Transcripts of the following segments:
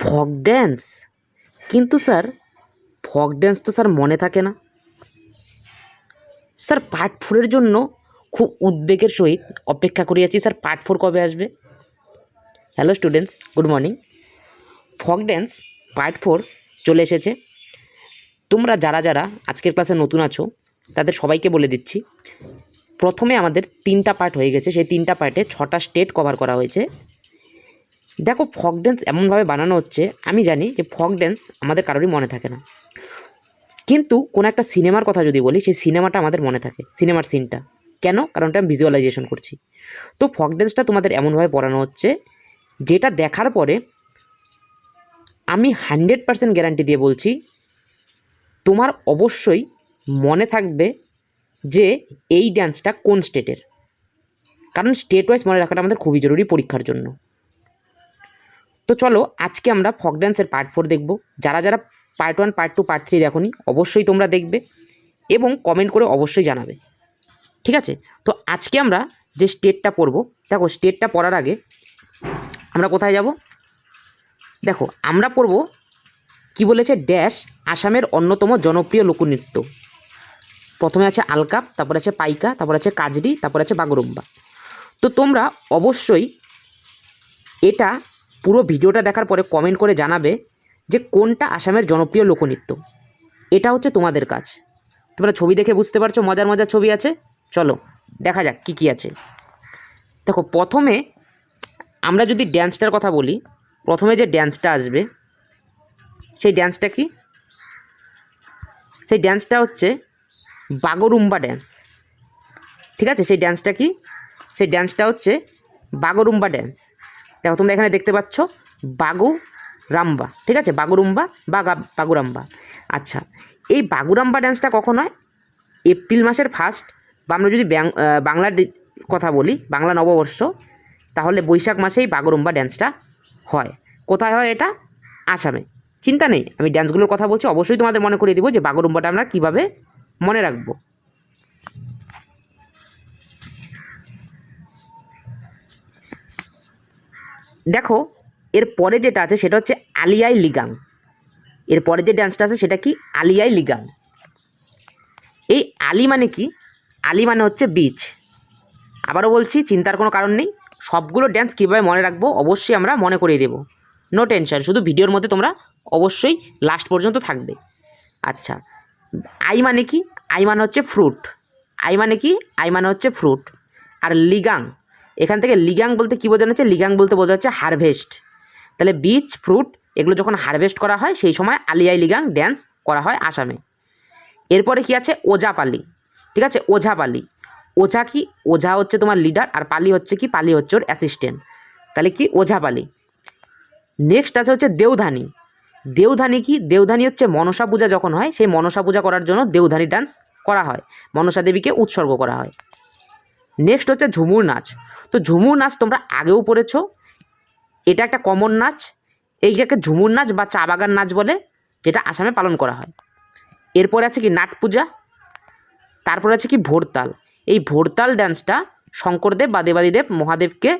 ফক ড্যান্স। কিন্তু স্যার ফক ড্যান্স তো স্যার মনে থাকে না। স্যার পার্ট ফোরের জন্য খুব উদ্বেগের সহিত অপেক্ষা করে আছি স্যার, পার্ট ফোর কবে আসবে? Hello students good morning folk dance part four চলে এসেছে। তোমরা যারা যারা আজকের ক্লাসে নতুন আছো, তাদের সবাইকে বলে দিচ্ছি, প্রথমে আমাদের তিনটা পার্ট হয়ে গেছে। সেই তিনটা পার্টে ছটা স্টেট কভার করা হয়েছে। দেখো ফক ড্যান্স এমনভাবে বানানো হচ্ছে, আমি জানি যে ফক ড্যান্স আমাদের কারোরই মনে থাকে না। কিন্তু কোনো একটা সিনেমার কথা যদি বলি, সেই সিনেমাটা আমাদের মনে থাকে, সিনেমার সিনটা কেন? কারণটা আমি ভিজুয়ালাইজেশন করছি। তো ফক ড্যান্সটা তোমাদের এমনভাবে পড়ানো হচ্ছে, যেটা দেখার পরে আমি হান্ড্রেড পার্সেন্ট গ্যারান্টি দিয়ে বলছি, তোমার অবশ্যই মনে থাকবে যে এই ড্যান্সটা কোন স্টেটের কারণ স্টেট ওয়াইজ মনে রাখাটা আমাদের খুবই জরুরি পরীক্ষার জন্য। তো চলো আজকে আমরা ফক ড্যান্সের পার্ট ফোর দেখব। যারা যারা part one part two part three দেখোনি, অবশ্যই তোমরা দেখবে এবং কমেন্ট করে অবশ্যই জানাবে। ঠিক আছে? তো আজকে আমরা যে স্টেটটা পড়ব, দেখো স্টেটটা পড়ার আগে আমরা কোথায় যাব? দেখো, আমরা পড়ব কি বলেছে? ড্যাশ আসামের অন্যতম জনপ্রিয় লোকনৃত্য। প্রথমে আছে আলকাপ, তারপর আছে পাইকা, তারপর আছে কাজরি, তারপর আছে বাগরুম্বা। তো তোমরা অবশ্যই এটা পুরো ভিডিওটা দেখার পরে কমেন্ট করে জানাবে যে কোনটা আসামের জনপ্রিয় লোকনৃত্য। এটা হচ্ছে তোমাদের কাজ। তোমরা ছবি দেখে বুঝতে পারছ, মজার মজার ছবি আছে। চলো, দেখা যাক কী কী আছে। দেখো, প্রথমে আমরা যদি ড্যান্সটার কথা বলি, প্রথমে যে ড্যান্সটা আসবে, সেই ড্যান্সটা কি? সেই ড্যান্সটা হচ্ছে বাগরুম্বা ড্যান্স ঠিক আছে? সেই ড্যান্সটা কি? সেই ড্যান্সটা হচ্ছে বাগরুম্বা ড্যান্স দেখো, তোমরা এখানে দেখতে পাচ্ছ বাগু রাম্বা, ঠিক আছে? বাগুরুম্বা বা গা- বাগুরাম্বা আচ্ছা এই বাগুরাম্বা ড্যান্সটা কখন হয়? এপ্রিল মাসের ফার্স্ট বা আমরা যদি বাংলার কথা বলি, বাংলা নববর্ষ, তাহলে বৈশাখ মাসেই বাগরুম্বা ড্যান্সটা হয়। কোথায় হয় এটা? আসামে। চিন্তা নেই, আমি ড্যান্সগুলোর কথা বলছি, অবশ্যই তোমাদের মনে করিয়ে দেবো যে বাগরুম্বাটা আমরা কীভাবে মনে রাখব। দেখো, এর পরে যেটা আছে সেটা হচ্ছে আলিয়াই লিগাং। এর পরে যে ডান্সটা আছে সেটা কি? আলিয়াই লিগাং। এই আলি মানে কি? আলি মানে হচ্ছে বীজ আবারও বলছি, চিন্তার কোনো কারণ নেই। সবগুলো ড্যান্স কীভাবে মনে রাখব অবশ্যই আমরা মনে করিয়ে দেবো। নো টেনশন শুধু ভিডিওর মধ্যে তোমরা অবশ্যই লাস্ট পর্যন্ত থাকবে। আচ্ছা আই মানে কি? আই মানে হচ্ছে ফ্রুট আই মানে কি? আই মানে হচ্ছে ফ্রুট আর লিগাং এখান থেকে লিগাং বলতে কী বোঝানো হচ্ছে? লিগাং বলতে বোঝা হচ্ছে হারভেস্ট। তাহলে বীজ, ফ্রুট, এগুলো যখন হারভেস্ট করা হয়, সেই সময় আলিয়াই লিগাং ড্যান্স করা হয় আসামে। এরপরে কি আছে? ওঝাপালি ঠিক আছে? ওঝাপালি ওঝা কি? ওঝা হচ্ছে তোমার লিডার আর পালি হচ্ছে কি? পালি হচ্ছে ওর অ্যাসিস্ট্যান্ট তাহলে কি? ওঝাপালি নেক্সট আছে হচ্ছে দেওধানি। দেওধানি কি? দেওধানি হচ্ছে মনসা পূজা যখন হয়, সেই মনসা পূজা করার জন্য দেওধানি ডান্স করা হয়। মনসা দেবীকে উৎসর্গ করা হয়। নেক্সট হচ্ছে ঝুমুর নাচ। তো ঝুমুর নাচ তোমরা আগেও পড়েছো? এটা একটা কমন নাচ। এইটাকে ঝুমুর নাচ বা চা বাগান নাচ বলে, যেটা আসামে পালন করা হয়। এরপরে আছে কি নাট পূজা, তারপরে আছে কি ভোরতাল। এই ভোরতাল ড্যান্সটা শঙ্করদেব বা দেবাদিদেব মহাদেবকে,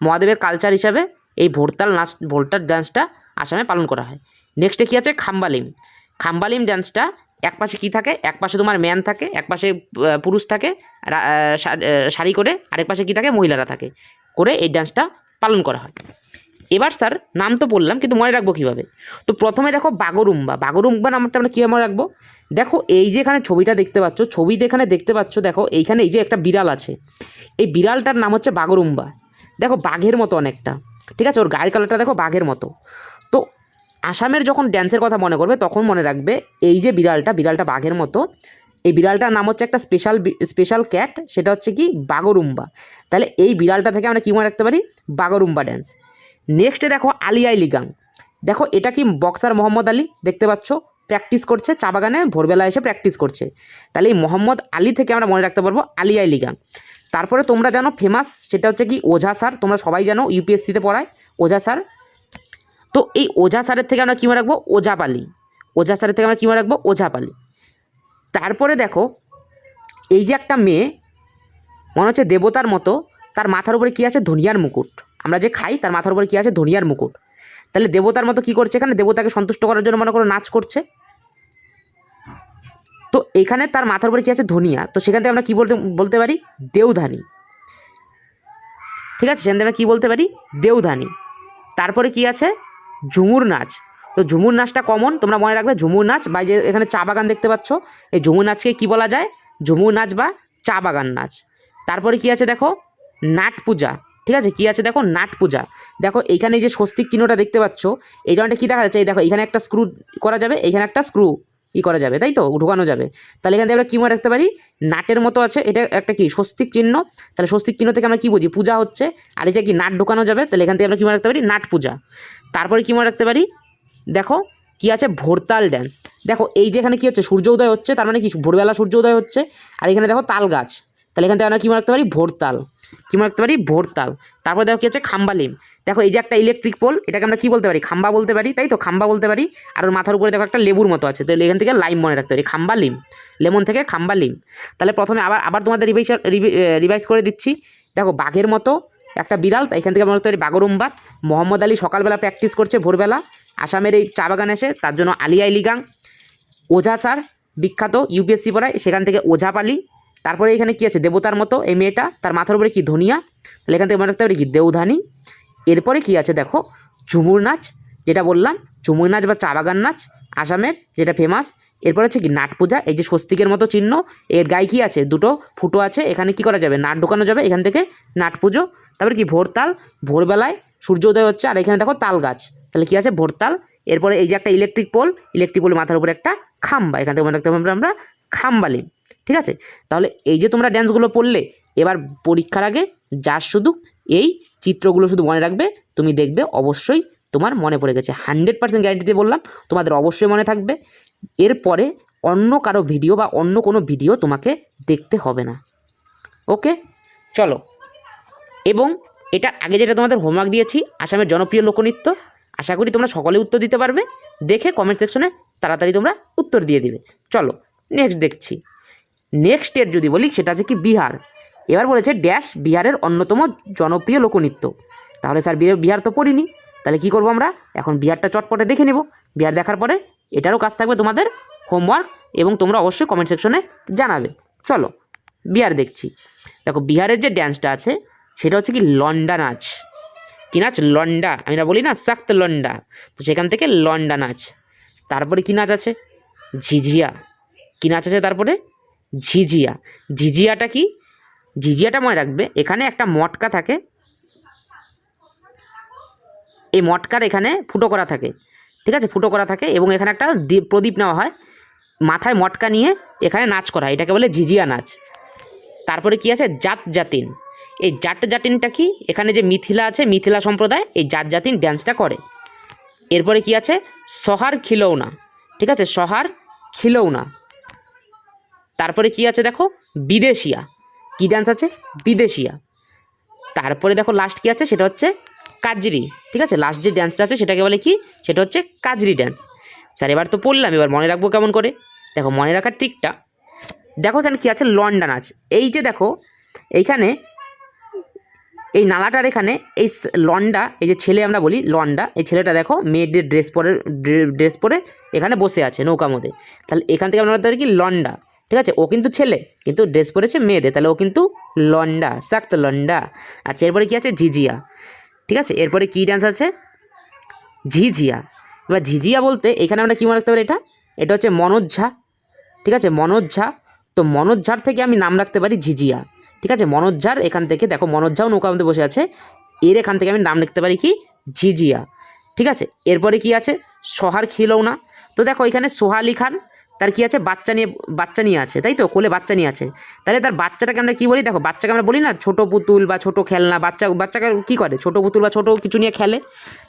মহাদেবের কালচার হিসাবে এই ভোরতাল নাচ, ভোরতাল ড্যান্সটা আসামে পালন করা হয়। নেক্সটে কী আছে? খাম্বালিম। খাম্বালিম ড্যান্সটা এক পাশে কী থাকে? এক পাশে তোমার ম্যান থাকে, এক পাশে পুরুষ থাকে শাড়ি করে, আরেক পাশে কী থাকে? মহিলারা থাকে। করে এই ডান্সটা পালন করা হয়। এবার স্যার নাম তো বললাম, কিন্তু মনে রাখব কীভাবে? তো প্রথমে দেখো বাগরুম্বা। বাগরুম্বা নামটা আমরা কীভাবে মনে রাখব? দেখো, এই যে এখানে ছবিটা দেখতে পাচ্ছ ছবিটা এখানে দেখতে পাচ্ছ, দেখো, এইখানে এই যে একটা বিড়াল আছে। এই বিড়ালটার নাম হচ্ছে বাগরুম্বা। দেখো, বাঘের মতো অনেকটা। ঠিক আছে? ওর গায়ের কালারটা দেখো বাঘের মতো। আসামের যখন ড্যান্সের কথা মনে করবে, তখন মনে রাখবে এই যে বিড়ালটা বিড়ালটা বাঘের মতো, এই বিড়ালটার নাম হচ্ছে একটা স্পেশাল স্পেশাল ক্যাট সেটা হচ্ছে কি বাগরুম্বা। তাহলে এই বিড়ালটা থেকে আমরা কী মনে রাখতে পারি? বাগরুম্বা ড্যান্স নেক্সটে দেখো আলিয়াই লিগাং। দেখো এটা কি বক্সার মোহাম্মদ আলী? দেখতে পাচ্ছ প্র্যাকটিস করছে, চা বাগানে ভোরবেলা এসে প্র্যাকটিস করছে। তাহলে এই মোহাম্মদ আলী থেকে আমরা মনে রাখতে পারব আলিয়াই লিগাং। তারপরে তোমরা জানো ফেমাস সেটা হচ্ছে কি ওঝা স্যার তোমরা সবাই জানো ইউপিএসসিতে পড়ায়, ওঝা স্যার তো এই ওঝা সারের থেকে আমরা কী মনে রাখব ওঝাপালি ওঝা সারের থেকে আমরা কী মনে রাখব ওঝাপালি তারপরে দেখো, এই যে একটা মেয়ে, মনে হচ্ছে দেবতার মতো, তার মাথার উপরে কী আছে? ধনিয়ার মুকুট। আমরা যে খাই, তার মাথার উপরে কী আছে? ধনিয়ার মুকুট। তাহলে দেবতার মতো কি করছে এখানে? দেবতাকে সন্তুষ্ট করার জন্য মনে করো নাচ করছে। তো এখানে তার মাথার উপরে কী আছে? ধনিয়া। তো সেখান থেকে আমরা কী বলতে বলতে পারি? দেউধানি। ঠিক আছে? সেখান থেকে আমরা কী বলতে পারি? দেউধানি। তারপরে কি আছে? ঝুমুর নাচ। তো ঝুমুর নাচটা কমন, তোমরা মনে রাখবে ঝুমুর নাচ বা যে এখানে চা বাগান দেখতে পাচ্ছ, এই ঝুমুর নাচকে কি বলা যায়? ঝুমুর নাচ বা চা বাগান নাচ। তারপরে কি আছে দেখো? নাট পূজা। ঠিক আছে? কি আছে দেখো? নাট পূজা। দেখো, এইখানে এই যে স্বস্তিক চিহ্নটা দেখতে পাচ্ছ, এই ধরনের কী দেখা যাচ্ছে? এই দেখো এখানে একটা স্ক্রু করা যাবে এখানে একটা স্ক্রু ই করা যাবে, তাই তো? ঢুকানো যাবে। তাহলে এখান থেকে আমরা কী মনে রাখতে পারি? নাটের মতো আছে, এটা একটা কি? স্বস্তিক চিহ্ন। তাহলে স্বস্তিক চিহ্ন থেকে আমরা কী বুঝি? পূজা হচ্ছে। আর এটা কি নাট ঢুকানো যাবে? তাহলে এখান থেকে আমরা কী মনে রাখতে পারি? নাট পূজা। তারপরে কী মনে রাখতে পারি? দেখো, কি আছে? ভোরতাল ড্যান্স দেখো, এই যে এখানে কী হচ্ছে? সূর্য উদয় হচ্ছে, তার মানে কি? ভোরবেলা সূর্য উদয় হচ্ছে, আর এখানে দেখো তাল গাছ। তাহলে এখান থেকে আমরা কী মনে রাখতে পারি? ভোরতাল। কী মনে রাখতে পারি? ভোরতাল। তারপর দেখো কী হচ্ছে খাম্বালিম দেখো, এই যে একটা ইলেকট্রিক পোল এটাকে আমরা কী বলতে পারি? খাম্বা বলতে পারি, তাই তো? খাম্বা বলতে পারি। আর ওর মাথার উপরে দেখো একটা লেবুর মতো আছে। তাহলে এখান থেকে লাইম মনে রাখতে পারি। খাম্বা লিম। লেমন থেকে খাম্বা লিম। তাহলে প্রথমে আবার আবার তোমাদের রিভাইজ রিভাইজ করে দিচ্ছি। দেখো, বাঘের মতো একটা বিড়াল এখান থেকে বলতে পারি বাগরুম্বা। মোহাম্মদ আলী সকালবেলা প্র্যাকটিস করছে ভোরবেলা। আসামের এই চা বাগান এসে তার জন্য আলিয়াই লিগাং, ওঝা স্যার, বিখ্যাত ইউপিএসসি পড়ায়, সেখান থেকে ওঝা পালি। তারপরে এখানে কি আছে? দেবতার মতো এই মেয়েটা, তার মাথার উপরে কি ধনিয়া? তাহলে এখান থেকে মনে রাখতে পারি কি দেউধানি। এরপরে কি আছে দেখো? ঝুমুর নাচ, যেটা বললাম, ঝুমুর নাচ বা চা বাগান নাচ, আসামের, যেটা ফেমাস এরপর আছে কি? নাট পূজা, এই যে স্বস্তিকের মতো চিহ্ন, এর গায়ে কি আছে? দুটো ফুটো আছে, এখানে কি করা যাবে? নাট ঢোকানো যাবে, এখান থেকে নাট পুজো, তারপরে কি? ভোরতাল ভোরবেলায় সূর্য উদয় হচ্ছে, আর এখানে দেখো তাল গাছ, তাহলে কি আছে? ভোরতাল এরপরে এই যে একটা ইলেকট্রিক পোল ইলেকট্রিক পোল মাথার উপরে একটা খাম্বা, এখান থেকে মনে রাখতে পারব আমরা খাম্বালি ঠিক আছে? তাহলে এই যে তোমরা ড্যান্সগুলো পড়লে, এবার পরীক্ষার আগে যার শুধু এই চিত্রগুলো শুধু মনে রাখবে, তুমি দেখবে অবশ্যই তোমার মনে পড়ে গেছে। হান্ড্রেড পার্সেন্ট গ্যারান্টি দিয়ে বললাম, তোমাদের অবশ্যই মনে থাকবে। এরপরে অন্য কারও ভিডিও বা অন্য কোনো ভিডিও তোমাকে দেখতে হবে না। ওকে চলো। এবং এটা আগে যেটা তোমাদের হোমওয়ার্ক দিয়েছি, আসামের জনপ্রিয় লোকনৃত্য, আশা করি তোমরা সকলে উত্তর দিতে পারবে। দেখে কমেন্ট সেকশনে তাড়াতাড়ি তোমরা উত্তর দিয়ে দিবে। চলো নেক্সট দেখছি। নেক্সট স্টেট যদি বলি, সেটা আছে কি? বিহার। এবার বলেছে ড্যাশ বিহারের অন্যতম জনপ্রিয় লোকনৃত্য। তাহলে স্যার বিহার বিহার তো পড়িনি। তাহলে কি করব আমরা? এখন বিহারটা চটপটে দেখে নেব। বিহার দেখার পরে এটারও কাজ থাকবে তোমাদের হোমওয়ার্ক এবং তোমরা অবশ্যই কমেন্ট সেকশনে জানাবে। চলো, বিহার দেখছি। দেখো, বিহারের যে ড্যান্সটা আছে, সেটা হচ্ছে কি লন্ডা নাচ। কি নাচ? লন্ডা। আমরা বলি না, সাক্ত লন্ডা। তো সেখান থেকে লন্ডা নাচ। তারপরে কি নাচ আছে? ঝিঝিয়া। কি নাচ আছে তারপরে? ঝিঝিয়া। ঝিঝিয়াটা কি? ঝিঝিয়াটা মনে রাখবে, এখানে একটা মটকা থাকে। এই মটকার এখানে ফুটো করা থাকে। ঠিক আছে? ফুটো করা থাকে এবং এখানে একটা প্রদীপ নেওয়া হয়। মাথায় মটকা নিয়ে এখানে নাচ করা হয়। এটাকে বলে ঝিঝিয়া নাচ। তারপরে কি আছে? জাত জাতিন। এই জাট জাতিনটা কি? এখানে যে মিথিলা আছে, মিথিলা সম্প্রদায়, এই জাত জাতিন ড্যান্সটা করে। এরপরে কি আছে? সহার খিলৌনা। ঠিক আছে? সহার খিলৌনা। তারপরে কি আছে দেখো? বিদেশিয়া। কি ড্যান্স আছে? বিদেশিয়া। তারপরে দেখো লাস্ট কি আছে? সেটা হচ্ছে কাজরি, ঠিক আছে? লাস্ট যে ড্যান্সটা আছে, সেটাকে বলে কি? সেটা হচ্ছে কাজরি ড্যান্স স্যার, এবার তো পড়লাম, এবার মনে রাখব কেমন করে। দেখো, মনে রাখার ট্রিকটা দেখো তাহলে কী আছে? লন্ডা নাচ এই যে দেখো, এইখানে এই নালাটার এখানে এই লন্ডা এই যে ছেলে আমরা বলি লন্ডা এই ছেলেটা দেখো, মেয়েদের ড্রেস পরে ড্রেস পরে এখানে বসে আছে নৌকা মধ্যে। তাহলে এখান থেকে আমরা পারি কি? লন্ডা ঠিক আছে? ও কিন্তু ছেলে, কিন্তু ড্রেস পরেছে মেয়েদের। তাহলে ও কিন্তু লন্ডা সাক্ত লন্ডা আচ্ছা এরপরে কী আছে? ঝিঝিয়া ঠিক আছে? এরপরে কী ডান্স আছে? ঝিঝিয়া। এবার ঝিঝিয়া বলতে এখানে আমরা কী মনে রাখতে পারি এটা? এটা হচ্ছে মনোজ ঝা। ঠিক আছে? মনোজ ঝা। তো মনোজ ঝার থেকে আমি নাম রাখতে পারি ঝিঝিয়া। ঠিক আছে? মনোজ ঝার এখান থেকে দেখো, মনোজ ঝাও নৌকা মধ্যে বসে আছে। এর এখান থেকে আমি নাম লিখতে পারি কি? ঝিঝিয়া। ঠিক আছে? এরপরে কি আছে? সোহার খিলৌনা। তো দেখো, এখানে সোহালি খান তার কি আছে? বাচ্চা নিয়ে বাচ্চা নিয়ে আছে, তাই তো? কোলে বাচ্চা নিয়ে আছে। তাহলে তার বাচ্চাটাকে আমরা কী বলি? দেখো, বাচ্চাকে আমরা বলি না, ছোটো পুতুল বা ছোটো খেলনা, বাচ্চা, বাচ্চাকে কী করে? ছোটো পুতুল বা ছোটো কিছু নিয়ে খেলে।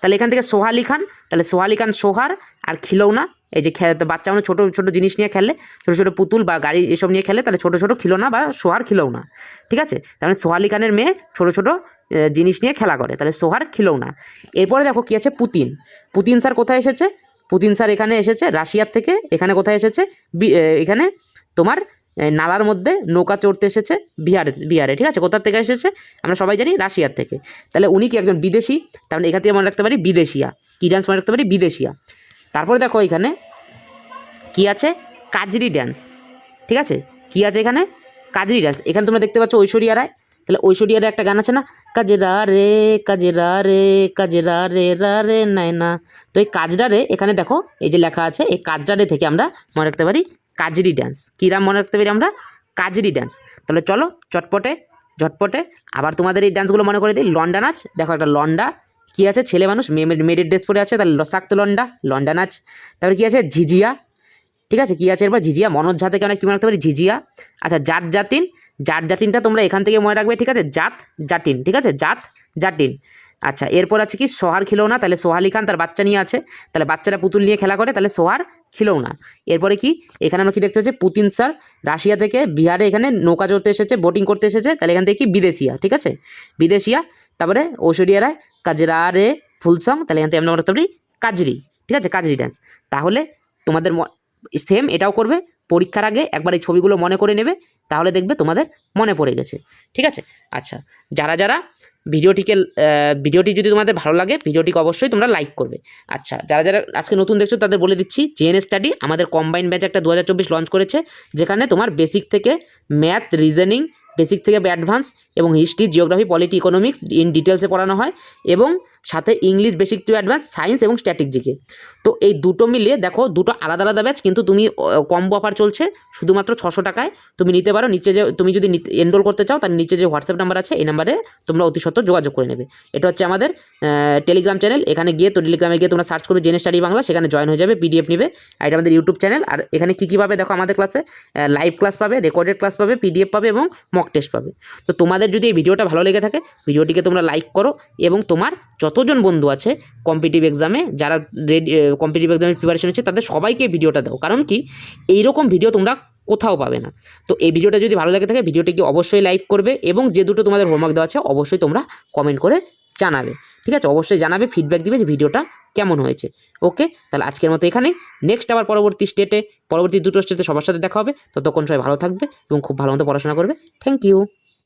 তাহলে এখান থেকে সোহালি খান, তাহলে সোহালি খান সোহার আর খিলৌনা, এই যে খে বাচ্চা মানে ছোটো ছোটো জিনিস নিয়ে খেলে, ছোটো ছোটো পুতুল বা গাড়ি এসব নিয়ে খেলে, তাহলে ছোটো ছোটো খিলৌনা বা সোহার খিলৌনা, ঠিক আছে? তার মানে সোহালি খানের মেয়ে ছোটো ছোটো জিনিস নিয়ে খেলা করে, তাহলে সোহার খিলৌনা। এরপরে দেখো কী আছে? পুতিন। পুতিন স্যার কোথায় এসেছে? পুতিন স্যার এখানে এসেছে, রাশিয়ার থেকে, এখানে কোথায় এসেছে? এখানে তোমার নালার মধ্যে নৌকা চড়তে এসেছে বিহারে বিহারে, ঠিক আছে? কোথার থেকে এসেছে? আমরা সবাই জানি রাশিয়ার থেকে। তাহলে উনি কি একজন বিদেশি? তার মানে এখান থেকে মনে রাখতে পারি বিদেশিয়া। কী ডান্স মনে রাখতে পারি? বিদেশিয়া। তারপরে দেখো এখানে কি আছে? কাজরি ড্যান্স ঠিক আছে? কি আছে এখানে? কাজরি ড্যান্স এখানে তোমরা দেখতে পাচ্ছ ঐশ্বরিয়া রায়। তাহলে ঐশ্বরিয়া রায় একটা গান আছে না? কাজেরা রে কাজেরা রে কাজেরা রে, রা রে, নাই না। তো এই কাজরা রে, এখানে দেখো, এই যে লেখা আছে, এই কাজরা রে থেকে আমরা মনে রাখতে পারি কাজরি ড্যান্স কিরাম মনে রাখতে পারি আমরা? কাজরি ড্যান্স তাহলে চলো, চটপটে, ঝটপটে আবার তোমাদের এই ডান্সগুলো মনে করে দিই। লন্ডা নাচ, দেখো একটা লন্ডা। কি আছে? ছেলে মানুষ, মেয়ে, মেয়েদের ড্রেস পরে আছে, তাহলে লসাক্ত লন্ডা লন্ডা নাচ। তারপরে কি আছে? ঝিঝিয়া। ঠিক আছে? কি আছে? এরপর ঝিঝিয়া মনোজ ঝা থেকে আমরা কী মনে রাখতে পারি? ঝিঝিয়া আচ্ছা জাত জাতিন। জাত জাতিনটা তোমরা এখান থেকে মনে রাখবে, ঠিক আছে? জাত জাতিন, ঠিক আছে? জাত জাতিন। আচ্ছা এরপর আছে কি? সোহার খিলৌনা তাহলে সোহালি খান তার বাচ্চা নিয়ে আছে। তাহলে বাচ্চারা পুতুল নিয়ে খেলা করে, তাহলে সোহার খিলৌনা এরপরে কি? এখানে আমরা কি দেখতে পাচ্ছি? পুতিন স্যার রাশিয়া থেকে বিহারে এখানে নৌকা চড়তে এসেছে বোটিং করতে এসেছে। তাহলে এখান থেকে কি? বিদেশিয়া, ঠিক আছে? বিদেশিয়া, তারপরে ঐশ্বরিয়া রায়, কাজরা রে ফুলসং, তাহলে এখান থেকে আমরা রাখতে পারি কাজরি, ঠিক আছে? কাজরি ডান্স তাহলে তোমাদের সেম এটাও করবে, পরীক্ষার আগে একবার এই ছবিগুলো মনে করে নেবে, তাহলে দেখবে তোমাদের মনে পড়ে গেছে। ঠিক আছে? আচ্ছা যারা যারা ভিডিওটিকে ভিডিওটি যদি তোমাদের ভালো লাগে, ভিডিওটিকে অবশ্যই তোমরা লাইক করবে। আচ্ছা যারা যারা আজকে নতুন দেখছ, তাদের বলে দিচ্ছি জেএন স্টাডি আমাদের কম্বাইন ব্যাচ একটা দু হাজার চব্বিশ লঞ্চ করেছে, যেখানে তোমার বেসিক থেকে ম্যাথ রিজনিং বেসিক থেকে অ্যাডভান্স এবং history geography polity economics in ডিটেলসে পড়ানো হয় এবং সাথে English basic to advance, science এবং স্ট্যাটিক তো এই দুটো মিলিয়ে দেখো, দুটো আলাদা আলাদা ব্যাচ, কিন্তু তুমি কম্বো অফার চলছে শুধুমাত্র ছশো টাকায়। তুমি নিতে পারো, নিচে যে, তুমি যদি এনরোল করতে চাও, তার নিচে যে হোয়াটসঅ্যাপ নাম্বার আছে, এই নাম্বারে তোমরা অতি সত্ত্বর যোগাযোগ করে নেবে। এটা হচ্ছে আমাদের টেলিগ্রাম চ্যানেল এখানে গিয়ে তো টেলিগ্রামে গিয়ে তোমরা সার্চ করবে জেনে স্টাডি বাংলা সেখানে জয়েন হয়ে যাবে পিডিএফ নেবে। আর এটা আমাদের ইউটিউব চ্যানেল আর এখানে কী কী পাবে দেখো আমাদের ক্লাসে লাইভ ক্লাস পাবে রেকর্ডেড ক্লাস পাবে পিডিএফ পাবে এবং মক টেস্ট পাবে। তো তোমাদের যদি এই ভিডিওটা ভালো লেগে থাকে ভিডিওটিকে তোমরা লাইক করো এবং তোমার যতজন বন্ধু আছে কম্পিটিভ এক্সামে যারা রেডি কম্পিটিভ এক্সামের প্রিপারেশন হচ্ছে তাদের সবাইকে ভিডিওটা দাও। কারণ কি? এইরকম ভিডিও তোমরা কোথাও পাবে না। তো এই ভিডিওটা যদি ভালো লাগে থাকে, ভিডিওটিকে অবশ্যই লাইক করবে এবং যে দুটো তোমাদের হোমওয়ার্ক দেওয়া আছে, অবশ্যই তোমরা কমেন্ট করে জানাবে। ঠিক আছে? অবশ্যই জানাবে ফিডব্যাক দিবে যে ভিডিওটা কেমন হয়েছে। ওকে তাহলে আজকের মতো এখানে। নেক্সট আবার পরবর্তী স্টেটে পরবর্তী দুটো স্টেটে সবার সাথে দেখা হবে। ততক্ষণ সবাই ভালো থাকবে এবং খুব ভালো মতো পড়াশোনা করবে। Thank you